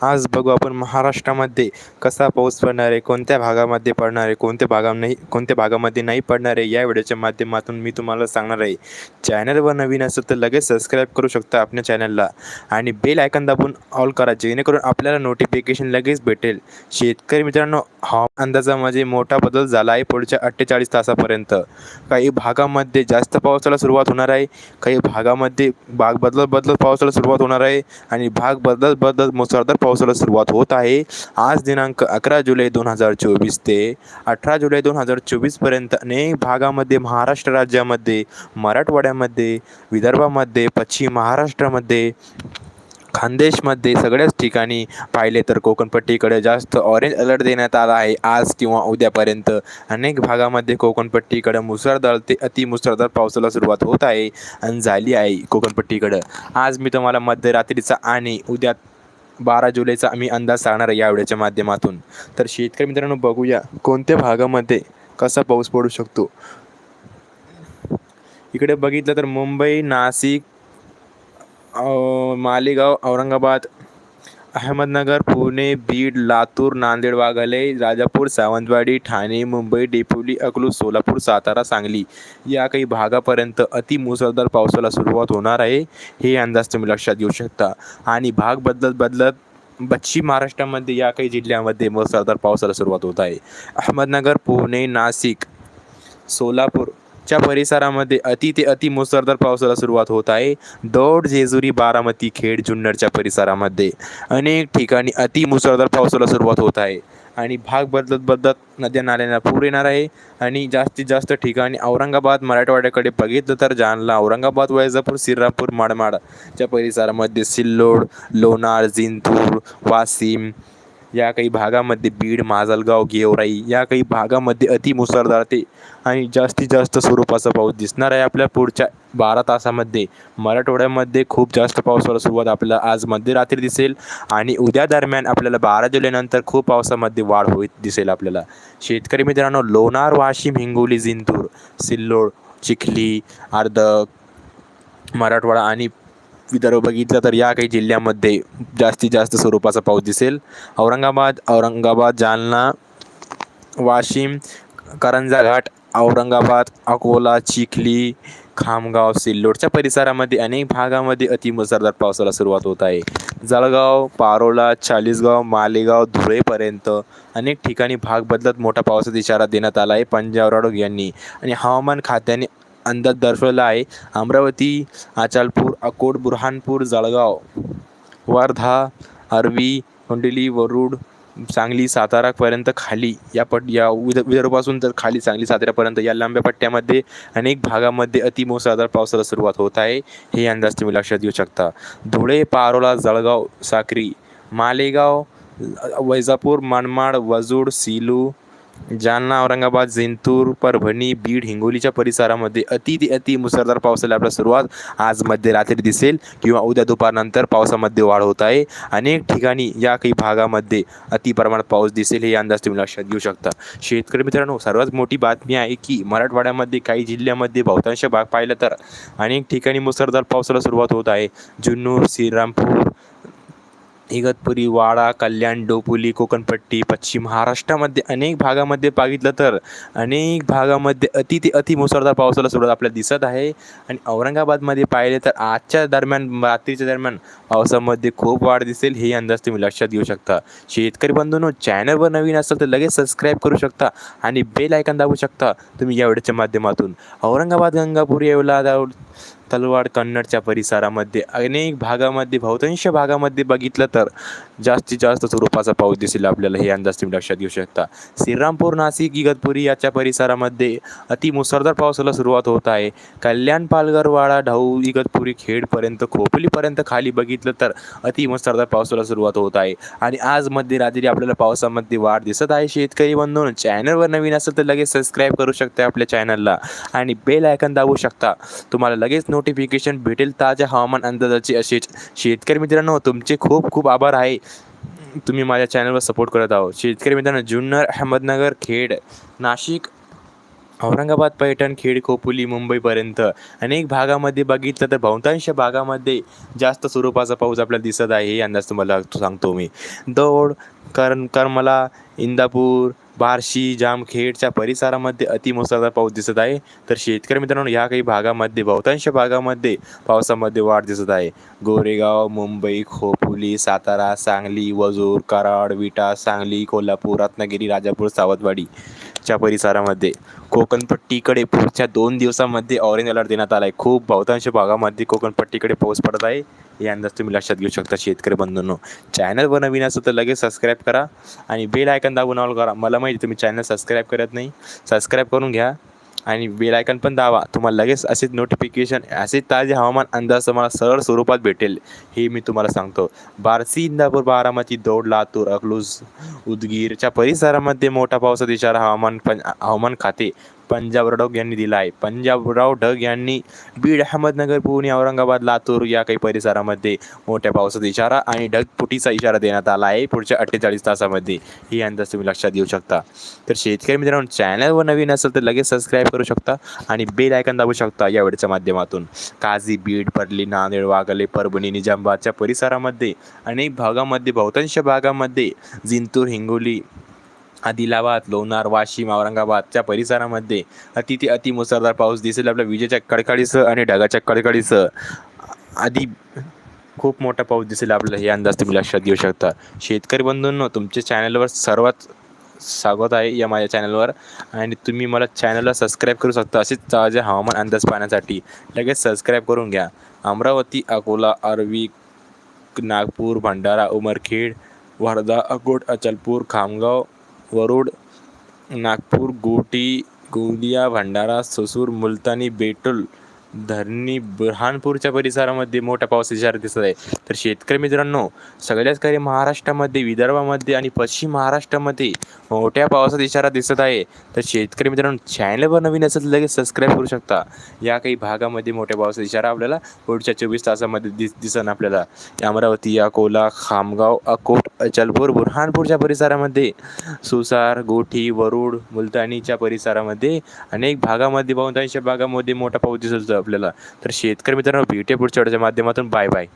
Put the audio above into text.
आज बघू आपण महाराष्ट्रामध्ये कसा पाऊस पडणार आहे कोणत्या भागामध्ये पडणार आहे कोणत्या भागा नाही कोणत्या भागामध्ये नाही पडणार आहे या व्हिडिओच्या माध्यमातून मी तुम्हाला सांगणार आहे. चॅनलवर नवीन असेल तर लगेच सबस्क्राईब करू शकता आपल्या चॅनलला. आणि बेल आयकन दाबून ऑल करा जेणेकरून आपल्याला नोटिफिकेशन लगेच भेटेल. शेतकरी मित्रांनो हवामान अंदाजामध्ये मोठा बदल झाला आहे पुढच्या अठ्ठेचाळीस तासापर्यंत. काही भागामध्ये जास्त पावसाला सुरुवात होणार आहे काही भागामध्ये भाग बदलत बदलत पावसाला सुरुवात होणार आहे आणि भाग बदलत बदलत मुसळधार पावसाला सुरुवात होत आहे. आज दिनांक अकरा जुलै दोन हजार चोवीस ते अठरा जुलै दोन हजार चोवीसपर्यंत अनेक भागामध्ये महाराष्ट्र राज्यामध्ये मराठवाड्यामध्ये विदर्भामध्ये पश्चिम महाराष्ट्रामध्ये खानदेशमध्ये सगळ्याच ठिकाणी पाहिले तर कोकणपट्टीकडे जास्त ऑरेंज अलर्ट देण्यात आला आहे. आज किंवा उद्यापर्यंत अनेक भागामध्ये कोकणपट्टीकडे मुसळधार ते अतिमुसळधार पावसाला सुरुवात होत आहे आणि झाली आहे कोकणपट्टीकडं. आज मी तुम्हाला मध्यरात्रीचा आणि उद्या बारा जुलैचा आम्ही अंदाज सांगणार आहे या व्हिडिओच्या माध्यमातून. तर शेतकरी मित्रांनो बघूया कोणत्या भागामध्ये कसा पाऊस पडू शकतो. इकडे बघितलं तर मुंबई नाशिक मालेगाव औरंगाबाद अहमदनगर पुणे बीड लातूर नांदेड वाघाले राजापूर सावंतवाडी ठाणे मुंबई डेपोली अकलूज सोलापूर सातारा सांगली या काही भागापर्यंत अति मुसळधार पावसाला सुरुवात होणार आहे. हे अंदाज तुम्ही लक्षात घेऊ शकता. आणि भाग बदलत बदलत पश्चिम महाराष्ट्रामध्ये या काही जिल्ह्यामध्ये मुसळधार पावसाला सुरुवात होत आहे. अहमदनगर पुणे नाशिक सोलापूर च्या परिसरामध्ये अति ते अति मुसळधार पावसाला सुरुवात होत आहे. दौड जेजुरी बारामती खेड जुन्नरच्या परिसरामध्ये अनेक ठिकाणी अति मुसळधार पावसाला सुरुवात होत आहे. आणि भाग बदलत बदलत नद्या नाल्यांना पूर येणार आहे. आणि जास्तीत जास्त ठिकाणी औरंगाबाद मराठवाड्याकडे बघितलं तर जालना औरंगाबाद वैजापूर श्रीरामपूर माडमाडच्या परिसरामध्ये सिल्लोड लोणार जिंतूर वाशिम या काही भागामध्ये बीड माजलगाव गेवराई या काही भागामध्ये अति मुसळधार ते आणि जास्तीत जास्त स्वरूपाचा पाऊस दिसणार आहे. आपल्या पुढच्या बारा तासामध्ये मराठवाड्यामध्ये खूप जास्त पावसाला सुरुवात आपल्याला आज मध्यरात्री दिसेल आणि उद्या दरम्यान आपल्याला बारा जुलैनंतर खूप पावसामध्ये वाढ होत दिसेल आपल्याला. शेतकरी मित्रांनो लोणार वाशिम हिंगोली जिंतूर सिल्लोड चिखली अर्धक मराठवाडा आणि विदर्भ बघितलं तर या काही जिल्ह्यामध्ये जास्तीत जास्त स्वरूपाचा पाऊस दिसेल. औरंगाबाद औरंगाबाद जालना वाशिम करंजा घाट औरंगाबाद अकोला चिखली खामगाव सिल्लोडच्या परिसरामध्ये अनेक भागामध्ये अतिमुसळधार पावसाला सुरुवात होत आहे. जळगाव पारोला चाळीसगाव मालेगाव धुळेपर्यंत अनेक ठिकाणी भाग बदलत मोठा पावसाचा इशारा देण्यात आला आहे. पंजाब राडोग यांनी आणि हवामान खात्याने अंदाज दर्शवला आहे. अमरावती आचालपूर अकोट बुरहानपूर जळगाव वर्धा अरवी कोंडिली वरुड सांगली सातारापर्यंत खाली. या पट या विद विदर्भापासून तर खाली सांगली सातारापर्यंत या लांब्या पट्ट्यामध्ये अनेक भागामध्ये अतिमुसळधार पावसाला सुरुवात होत आहे. हे अंदाज तुम्ही लक्षात घेऊ शकता. धुळे पारोला जळगाव साक्री मालेगाव वैजापूर मनमाड वजूड सीलू जालना औरंगाबाद जिंतूर परभणी बीड हिंगोलीच्या परिसरामध्ये अति ते अति मुसळधार पावसाला आपल्या सुरुवात आज मध्यरात्री दिसेल किंवा उद्या दुपारनंतर पावसामध्ये वाढ होत आहे. अनेक ठिकाणी या काही भागामध्ये अति प्रमाणात पाऊस दिसेल हे अंदाज तुम्ही लक्षात घेऊ शकता. शेतकरी मित्रांनो सर्वात मोठी बातमी आहे की मराठवाड्यामध्ये काही जिल्ह्यामध्ये बहुतांश भाग पाहिलं तर अनेक ठिकाणी मुसळधार पावसाला सुरुवात होत आहे. जुन्नूर श्रीरामपूर इगतपुरी वाडा कल्याण डोपुली कोकणपट्टी पश्चिम महाराष्ट्रामध्ये अनेक भागामध्ये बघितलं तर अनेक भागामध्ये अति ते अति मुसळधार पावसाला सुरुवात आपल्याला दिसत आहे. आणि औरंगाबादमध्ये पाहिले तर आजच्या दरम्यान रात्रीच्या दरम्यान पावसामध्ये खूप वाढ दिसेल हे अंदाज तुम्ही लक्षात घेऊ शकता. शेतकरी बंधूंनो चॅनलवर नवीन असेल तर लगेच सबस्क्राईब करू शकता आणि बेल आयकन दाबू शकता तुम्ही या व्हिडिओच्या माध्यमातून. औरंगाबाद गंगापूर येवला तलवाड कन्नडच्या परिसरामध्ये. अनेक भागामध्ये बहुतांश भागामध्ये बघितलं तर जास्तीत जास्त स्वरूपाचा पाऊस दिसेल आपल्याला. हे अंदाज तुम्ही लक्षात घेऊ शकता. श्रीरामपूर नाशिक इगतपुरी याच्या परिसरामध्ये अति मुसळधार पावसाला सुरुवात होत आहे. कल्याण पालघरवाडा ढाऊ इगतपुरी खेडपर्यंत खोपलीपर्यंत खाली बघितलं तर अति मुसळधार पावसाला सुरुवात होत आहे. आणि आज मध्यरात्री आपल्याला पावसामध्ये वाढ दिसत आहे. शेतकरी बंधून चॅनलवर नवीन असेल तर लगेच सबस्क्राईब करू शकता आपल्या चॅनलला. आणि बेल आयकन दाबू शकता. तुम्हाला लगेच नोटिफिकेशन भेटेल ताज्या हवामान अंदाजाचे असेच शेतकरी मित्रांनो तुमचे खूप खूप आभार आहे. तुम्ही माझ्या चॅनलवर सपोर्ट करत आहोत. शेतकरी मित्रांनो जुन्नर अहमदनगर खेड नाशिक औरंगाबाद पैठण खेड खोपोली मुंबईपर्यंत अनेक भागामध्ये बघितलं तर बहुतांश भागामध्ये जास्त स्वरूपाचा पाऊस आपल्याला दिसत आहे. हे अंदाज तुम्हाला सांगतो मी. दौड कर करमला इंदापूर बार्शी जामखेडच्या परिसरामध्ये अतिमुसळधार पाऊस दिसत आहे. तर शेतकरी मित्रांनो ह्या काही भागामध्ये बहुतांश भागामध्ये पावसामध्ये वाढ दिसत आहे. गोरेगाव मुंबई खोपोली सातारा सांगली वजूर कराड विटा सांगली कोल्हापूर रत्नागिरी राजापूर सावंतवाडी च्या परिसरामध्ये. कोकणपट्टीकडे पुढच्या दोन दिवसामध्ये ऑरेंज अलर्ट देण्यात आला आहे खूप बहुतांश भागामध्ये कोकणपट्टीकडे पाऊस पडत आहे. हे अंदाज तुम्ही लक्षात घेऊ शकता शेतकरी बंधूंनो. चॅनलवर नवीन असं तर लगेच सबस्क्राईब करा आणि बेल आयकन दाबून ऑल करा. मला माहिती तुम्ही चॅनल सबस्क्राईब करत नाही. सबस्क्राईब करून घ्या. आणि बेल आयकन पण दावा तुम्हाला लगेच असेच नोटिफिकेशन असे ताजे हवामान अंदाज तुम्हाला सरळ स्वरूपात भेटेल. हे मी तुम्हाला सांगतो. बारसी इंदापूर बारामती दौड लातूर अकलूज उदगीरच्या परिसरामध्ये मोठा पावसात इशारा हवामान पण हवामान खाते. पंजाबराव ढग यांनी दिला आहे. पंजाबराव ढग यांनी बीड अहमदनगर पुणे औरंगाबाद लातूर या काही परिसरामध्ये मोठ्या पावसाचा इशारा आणि ढगफुटीचा इशारा देण्यात आला आहे पुढच्या अठ्ठेचाळीस तासामध्ये. ही अंदाज तुम्ही लक्षात घेऊ शकता. तर शेतकरी मित्रांनो चॅनलवर नवीन असेल तर लगेच सबस्क्राईब करू शकता आणि बेल आयकन दाबू शकता या वेळेच्या माध्यमातून. काझी बीड परली नांदेड वागले परभणी निजामबादच्या परिसरामध्ये अनेक भागामध्ये बहुतांश भागामध्ये जिंतूर हिंगोली आदिलाबाद लोणार वाशिम औरंगाबादच्या परिसरामध्ये अति ते अति मुसळधार पाऊस दिसेल आपल्या विजेच्या कडकडीसह आणि ढगाच्या कडकडीसह. आधी खूप मोठा पाऊस दिसेल आपल्याला हे अंदाज तुम्ही लक्षात घेऊ शकता. शेतकरी बंधूंनो तुमच्या चॅनलवर सर्वात स्वागत आहे या माझ्या चॅनलवर आणि तुम्ही मला चॅनलला सबस्क्राईब करू शकता असेच ताजे हवामान अंदाज पाहण्यासाठी. लगेच सबस्क्राईब करून घ्या. अमरावती अकोला अरवी नागपूर भंडारा उमरखेड वर्धा अकोट अचलपूर खामगाव वरुड नागपूर गोटी गोंदिया भंडारा ससूर मुलतानी बेटुल धरणी बुरहानपूरच्या परिसरामध्ये मोठ्या पावसाची इशारा दिसत आहे. तर शेतकरी मित्रांनो सगळ्याच काही महाराष्ट्रामध्ये विदर्भामध्ये आणि पश्चिम महाराष्ट्रामध्ये मोठ्या पावसाचा इशारा दिसत आहे. तर शेतकरी मित्रांनो चॅनलवर नवीन असेल तर लगेच सबस्क्राईब करू शकता. या काही भागामध्ये मोठ्या पावसाचा इशारा आपल्याला पुढच्या चोवीस तासामध्ये दिस दिसन आपल्याला. अमरावती अकोला खामगाव अकोट अचलपूर बुरहानपूरच्या परिसरामध्ये सुसार गोठी वरुड मुलतानीच्या परिसरामध्ये अनेक भागामध्ये बहुतांश भागामध्ये मोठा पाऊस दिसत होता. आपल्याला. तर शेतकरी मित्रांनो भेटूया पुढच्या माध्यमातून बाय बाय